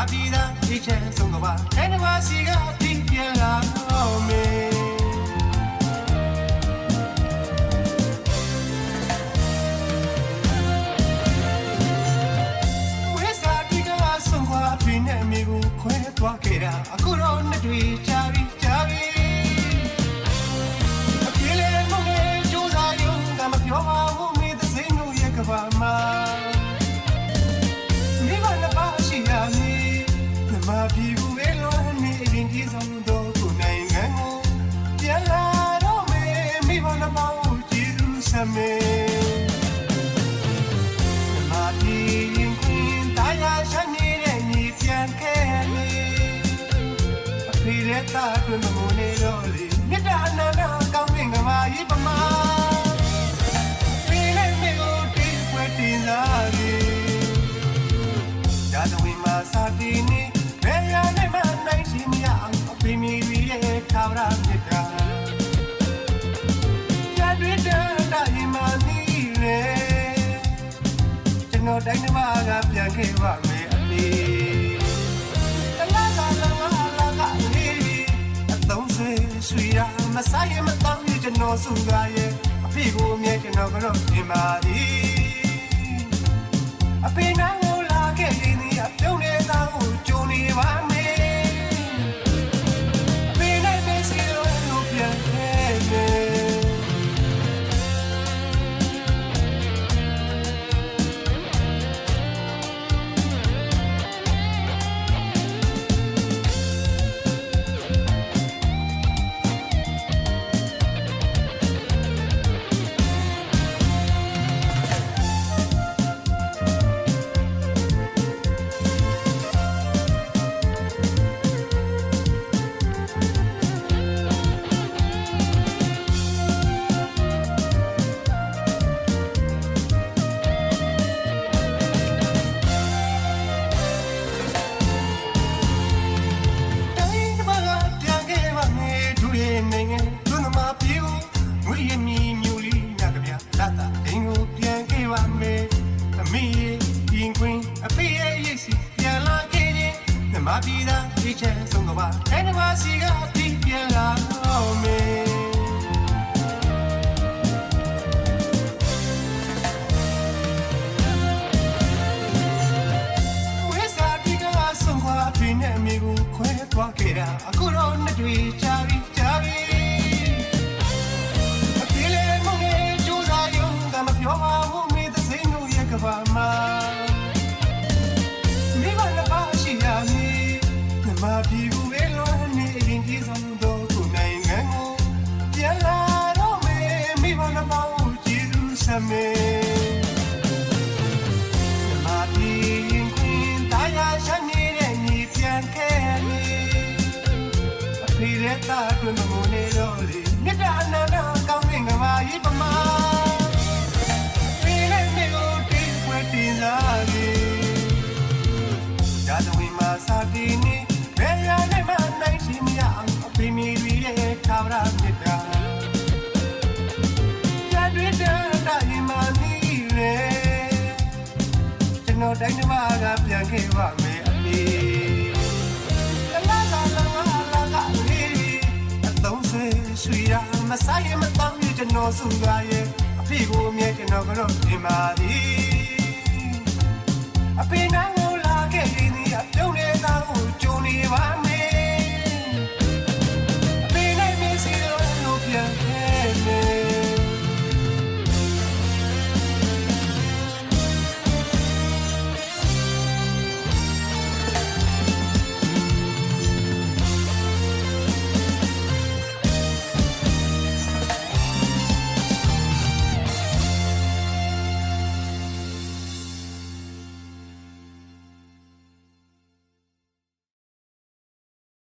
ဘာပြည်သာချစ်ချင်ဆုံးကပါတိုင်းတော်စီကတင်ပြလာမေဝဲစာပြီးကဆုံးခွာပြင်းနေမိကိုခွဲသွားခဲ့တာအခုတော့နှစ်တွေကြာပြီ ည့်သူစမေမာတီရင်ခွင်တာယာရှနေတဲ့ညီပြန်ခဲ့လေအဖေရဲ့သားတွင်မငုံနေတော့လေမြတ်တာအနန္တကောင်းတဲ့ငမာကြီးပမာ တော်တိုင်းတစ်ပါးကပြန်ခဲ့ပါမယ်အလေးတလားကလာလာကလေးအသုံးဆွေဆွေရမဆိုင်ရမတောင်းရကျွန်တော်စုကားရဲ့အဖေကိုအမြဲကျွန်တော်ကတော့ပြင်ပါသည်အဖေနာ မပြေသာဒီချက်ဆုံးကပါတိုင်းတစ်ပါးစီကအပြင်းပြန်လာတော့မယ်ဝေးစာတီကဆုံးခွာအဖေနဲ့အမေကိုခွဲသွားခဲ့တာအခုတော့နှစ်တွေကြာပြီကြာပြီ ည့်သူစမေမာတီရင်ခွင်တာယာရှနေတဲ့ညီပြ တော်တိုင်းတစ်ပါးကပြန်ခဲ့ပါမယ်အလေးတလားကလာလာကလေးအသုံးဆွေဆွေရမဆိုင်ရမတောင်းရကျွန်တော်စုကားရဲ့အဖေကိုအမြဲကျွန်တော်ကတော့ပြင်ပါသည်အဖေနာကိုလာခဲ့ရင်